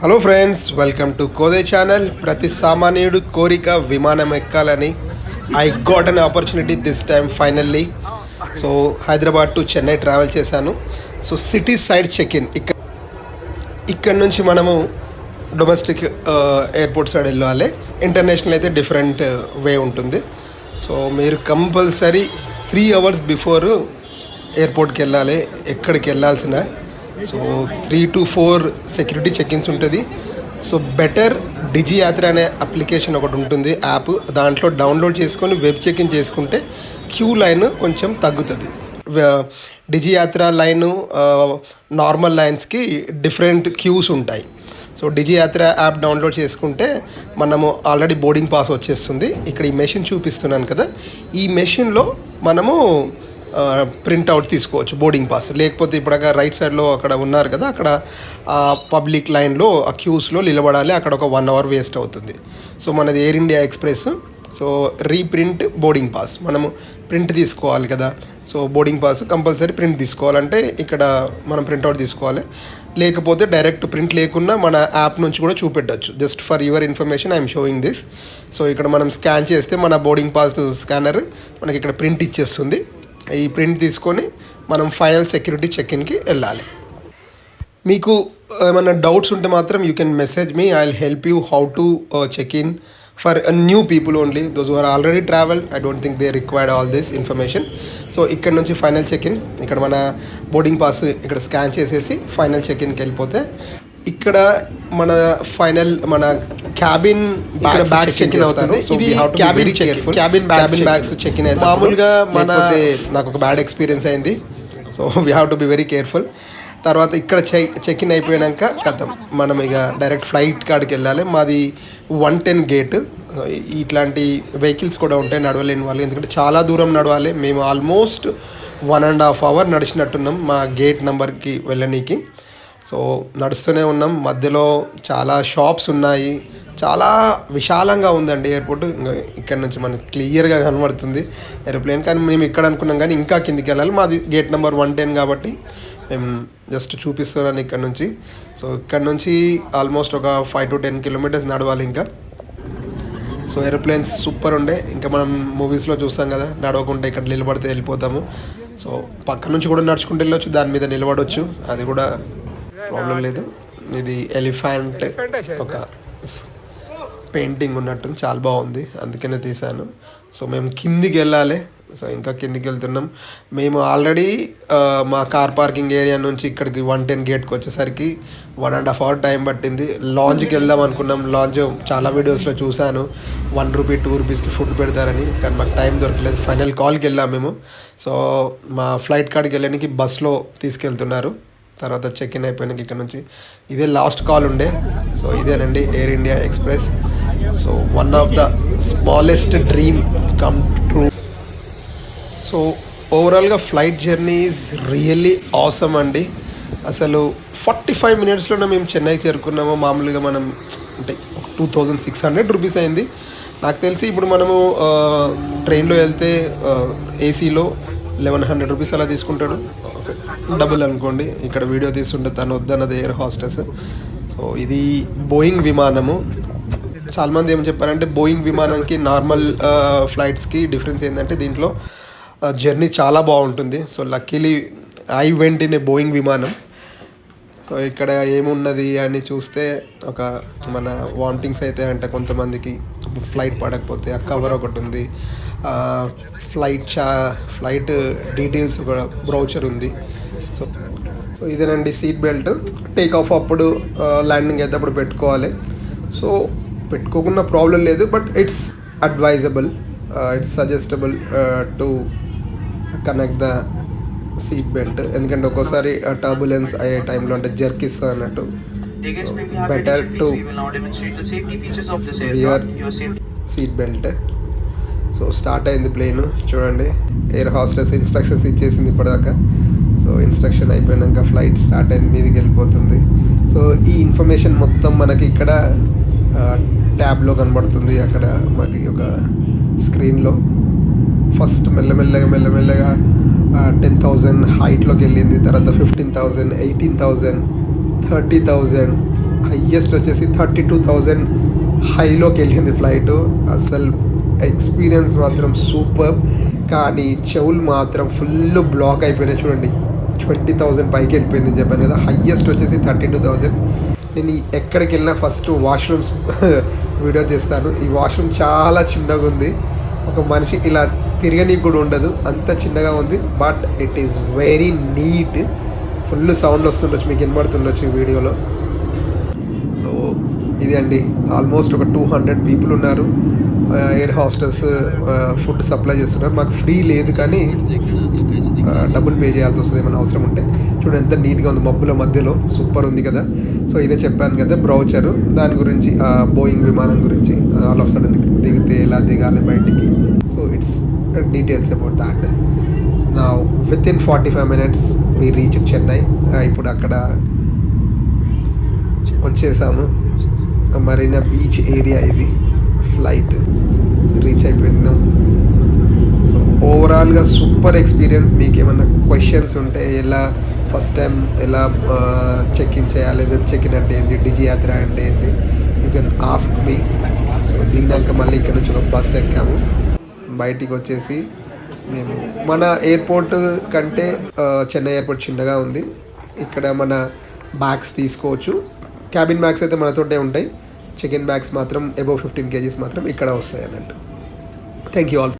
Hello friends welcome to Kode channel ప్రతి సామాన్యుడు కోరిక విమానం ఎక్కాలని I got an opportunity this time finally so Hyderabad to Chennai travel చేశాను. So city side check in ఇక్కడ ఇక్కడ నుంచి మనము డొమెస్టిక్ ఎయిర్పోర్ట్ సైడ్ వెళ్ళాలి. ఇంటర్నేషనల్ అయితే డిఫరెంట్ వే uh, ఉంటుంది. సో మీరు కంపల్సరీ త్రీ అవర్స్ బిఫోర్ ఎయిర్పోర్ట్కి వెళ్ళాలి. ఎక్కడికి వెళ్ళాల్సిన so three to four security checkings ఉంటుంది. సో బెటర్ డిజి యాత్ర అనే అప్లికేషన్ ఒకటి ఉంటుంది యాప్ దాంట్లో డౌన్లోడ్ చేసుకొని వెబ్ చెకింగ్ చేసుకుంటే క్యూ లైన్ కొంచెం తగ్గుతుంది. డిజి యాత్ర లైను నార్మల్ లైన్స్కి డిఫరెంట్ క్యూస్ ఉంటాయి. So Digi Yatra app download చేసుకుంటే మనము ఆల్రెడీ బోర్డింగ్ పాస్ వచ్చేస్తుంది. ఇక్కడ ఈ మెషిన్ చూపిస్తున్నాను కదా. ఈ మెషిన్లో మనము ప్రింట్అవుట్ తీసుకోవచ్చు బోర్డింగ్ పాస్ లేకపోతే ఇప్పుడు రైట్ సైడ్లో అక్కడ ఉన్నారు కదా అక్కడ పబ్లిక్ లైన్లో ఆ క్యూస్లో నిలబడాలి అక్కడ ఒక వన్ అవర్ వేస్ట్ అవుతుంది. సో మనది Air India Express so reprint boarding pass మనము ప్రింట్ తీసుకోవాలి కదా. So boarding pass compulsory print తీసుకోవాలంటే ఇక్కడ మనం ప్రింట్అవుట్ తీసుకోవాలి. లేకపోతే డైరెక్ట్ ప్రింట్ లేకుండా మన యాప్ నుంచి కూడా చూపెట్టచ్చు. Just for your information I'm showing this so ఇక్కడ మనం స్కాన్ చేస్తే మన బోర్డింగ్ పాస్ స్కానర్ మనకి ఇక్కడ ప్రింట్ ఇచ్చేస్తుంది. ఈ ప్రింట్ తీసుకొని మనం ఫైనల్ సెక్యూరిటీ చెక్ ఇన్కి వెళ్ళాలి. మీకు ఏమైనా డౌట్స్ ఉంటే మాత్రం you can message me I will help you how to check in for new people only those are already travel I don't think they required all this information so ఇక్కడ నుంచి final check in ఇక్కడ మన boarding pass ఇక్కడ scan చేసేసి final check ఇన్కి వెళ్ళిపోతే ఇక్కడ మన ఫైనల్ మన క్యాబిన్ బ్యాగ్ చెక్ ఇన్ అవుతారు ఇది cabin careful cabin cabin bags check in అయితే మామూలుగా మన నాకు ఒక బ్యాడ్ ఎక్స్పీరియన్స్ అయింది. So we have to be very careful తర్వాత ఇక్కడ చెక్ చెక్ ఇన్ అయిపోయాక కథం. మనం ఇక డైరెక్ట్ ఫ్లైట్ కాడికి వెళ్ళాలి. మాది వన్ టెన్ గేట్ ఇట్లాంటి వెహికల్స్ కూడా ఉంటాయి నడవలేని వాళ్ళు. ఎందుకంటే చాలా దూరం నడవాలి. మేము almost one and half hour నడిచినట్టున్నాం మా గేట్ నెంబర్కి వెళ్ళనీకి. సో నడుస్తూనే ఉన్నాం. మధ్యలో చాలా షాప్స్ ఉన్నాయి. చాలా విశాలంగా ఉందండి ఎయిర్పోర్ట్. ఇక్కడ నుంచి మనకి క్లియర్గా కనబడుతుంది ఏరోప్లేన్ కానీ మేము ఇక్కడ అనుకున్నాం కానీ ఇంకా కిందికి వెళ్ళాలి. మాది గేట్ నెంబర్ వన్ టెన్ కాబట్టి మేము జస్ట్ చూపిస్తున్నాను ఇక్కడ నుంచి. సో ఇక్కడ నుంచి ఆల్మోస్ట్ ఒక ఫైవ్ టు టెన్ కిలోమీటర్స్ నడవాలి ఇంకా. సో ఏరోప్లేన్స్ సూపర్ ఉండే. ఇంకా మనం మూవీస్లో చూస్తాం కదా నడవకుంటే ఇక్కడ నిలబడితే వెళ్ళిపోతాము. సో పక్క నుంచి కూడా నడుచుకుంటూ వెళ్ళొచ్చు దాని మీద నిలబడవచ్చు అది కూడా ప్రాబ్లం లేదు. ఇది ఎలిఫెంట్ ఒక పెయింటింగ్ ఉన్నట్టు చాలా బాగుంది. అందుకనే తీశాను. సో మేము కిందికి వెళ్ళాలి. సో ఇంకా కిందికి వెళ్తున్నాం. మేము ఆల్రెడీ మా కార్ పార్కింగ్ ఏరియా నుంచి ఇక్కడికి వన్ టెన్ గేట్కి వచ్చేసరికి one and half hour time పట్టింది. లాంజ్కి వెళ్దాం అనుకున్నాం. లాంజ్ చాలా వీడియోస్లో చూశాను. వన్ రూపీ టూ రూపీస్కి ఫుడ్ పెడతారని. కానీ మాకు టైం దొరకలేదు. ఫైనల్ కాల్కి వెళ్ళాం మేము. సో మా ఫ్లైట్ కాడికి వెళ్ళడానికి బస్లో తీసుకెళ్తున్నారు. తర్వాత చెక్ ఇన్ అయిపోయినాక ఇక్కడ నుంచి ఇదే లాస్ట్ కాల్ ఉండే. సో ఇదేనండి Air India Express so one of the smallest dream come true so ఓవరాల్గా flight journey is really awesome అండి. అసలు ఫార్టీ ఫైవ్ మినిట్స్లోనే మేము చెన్నైకి చేరుకున్నాము. మామూలుగా మనం అంటే two thousand six hundred rupees అయింది. నాకు తెలిసి ఇప్పుడు మనము ట్రైన్లో వెళ్తే ఏసీలో లెవెన్ హండ్రెడ్ రూపీస్ అలా తీసుకుంటాడు. డబుల్ అనుకోండి. ఇక్కడ వీడియో తీస్తుంటే తను వద్దన్నది ఎయిర్ హాస్టెస్ సో ఇది బోయింగ్ విమానము. చాలామంది ఏం చెప్పారంటే బోయింగ్ విమానంకి నార్మల్ ఫ్లైట్స్కి డిఫరెన్స్ ఏంటంటే దీంట్లో జర్నీ చాలా బాగుంటుంది. So luckily I went in a Boeing విమానం. సో ఇక్కడ ఏమున్నది అని చూస్తే ఒక మన వామిటింగ్స్ అయితే అంటే కొంతమందికి. ఫ్లైట్ పడకపోతే ఆ కవర్ ఒకటి ఉంది. ఫ్లైట్ చా ఫ్లైట్ డీటెయిల్స్ ఒక బ్రౌచర్ ఉంది. సో సో ఇదేనండి సీట్ బెల్ట్ టేక్ ఆఫ్ అప్పుడు ల్యాండింగ్ అయితే అప్పుడు పెట్టుకోవాలి. సో పెట్టుకోకున్న ప్రాబ్లం లేదు but it's advisable it's suggestable to connect the seat belt ఎందుకంటే ఒక్కోసారి టర్బులెన్స్ అయ్యే టైంలో అంటే జర్క్ ఇస్తా అన్నట్టు better to wear seat belt so start అయింది ప్లేన్ చూడండి. ఎయిర్ హాస్టెస్ ఇన్స్ట్రక్షన్స్ ఇచ్చేసింది ఇప్పటిదాకా. సో ఇన్స్ట్రక్షన్ అయిపోయాక ఫ్లైట్ స్టార్ట్ అయింది మీదికి వెళ్ళిపోతుంది. సో ఈ ఇన్ఫర్మేషన్ మొత్తం మనకి ఇక్కడ ట్యాబ్లో కనబడుతుంది. అక్కడ మనకి ఒక స్క్రీన్లో. ఫస్ట్ మెల్లమెల్లగా మెల్లమెల్లగా టెన్ థౌజండ్ హైట్లోకి వెళ్ళింది. తర్వాత fifteen thousand eighteen thousand thirty thousand highest వచ్చేసి థర్టీ టూ థౌజండ్ హైలోకి వెళ్ళింది ఫ్లైట్. అసలు ఎక్స్పీరియన్స్ మాత్రం సూపర్. కానీ చెవులు మాత్రం ఫుల్ బ్లాక్ అయిపోయినాయి చూడండి. ట్వంటీ థౌజండ్ పైకి వెళ్ళిపోయింది చెప్పాను కదా. హయ్యెస్ట్ వచ్చేసి థర్టీ టూ థౌజండ్ నేను ఎక్కడికి వెళ్ళినా ఫస్ట్ వాష్రూమ్స్ వీడియో తీస్తాను. ఈ వాష్రూమ్ చాలా చిన్నగా ఉంది. ఒక మనిషి ఇలా తిరగనీకి కూడా ఉండదు. అంత చిన్నగా ఉంది. But it is very neat full sound వస్తుండొచ్చు. మీకు వినబడుతుండొచ్చు ఈ వీడియోలో. సో ఇది అండి. ఆల్మోస్ట్ ఒక టూ హండ్రెడ్ పీపుల్ ఉన్నారు. ఎయిర్ హాస్టల్స్ ఫుడ్ సప్లై చేస్తున్నారు. మాకు ఫ్రీ లేదు కానీ డబ్బులు పే చేయాల్సి వస్తుంది ఏమైనా అవసరం ఉంటే. చూడండి ఎంత నీట్గా ఉంది మబ్బుల మధ్యలో. సూపర్ ఉంది కదా. సో ఇదే చెప్పాను కదా బ్రౌచరు. దాని గురించి బోయింగ్ విమానం గురించి ఆల్ ఆఫ్ సడన్ దిగితే ఎలా దిగాలి బయటికి. So it's details about that. నా within forty five minutes we reach Chennai ఇప్పుడు అక్కడ వచ్చేసాము. మరీనా బీచ్ ఏరియా ఇది. ఫ్లైట్ రీచ్ అయిపోయిందాం. ఓవరాల్గా సూపర్ ఎక్స్పీరియన్స్ మీకు ఏమన్నా క్వశ్చన్స్ ఉంటే ఎలా ఫస్ట్ టైం ఎలా చెక్ ఇన్ చేయాలి వెబ్ చెక్ ఇన్ అంటే ఏంటి డిజి యాత్ర అంటే ఏంటి you can ask me so దిగినాక మళ్ళీ ఇక్కడ నుంచి ఒక బస్ ఎక్కాము. బయటికి వచ్చేసి మేము మన ఎయిర్పోర్ట్ కంటే చెన్నై ఎయిర్పోర్ట్ చిన్నగా ఉంది. ఇక్కడ మన బ్యాగ్స్ తీసుకోవచ్చు. క్యాబిన్ బ్యాగ్స్ అయితే మనతోటే ఉంటాయి. చెక్ ఇన్ బ్యాగ్స్ మాత్రం అబౌవ్ ఫిఫ్టీన్ కేజీస్ మాత్రం ఇక్కడ వస్తాయి అన్నట్టు థ్యాంక్ యూ ఆల్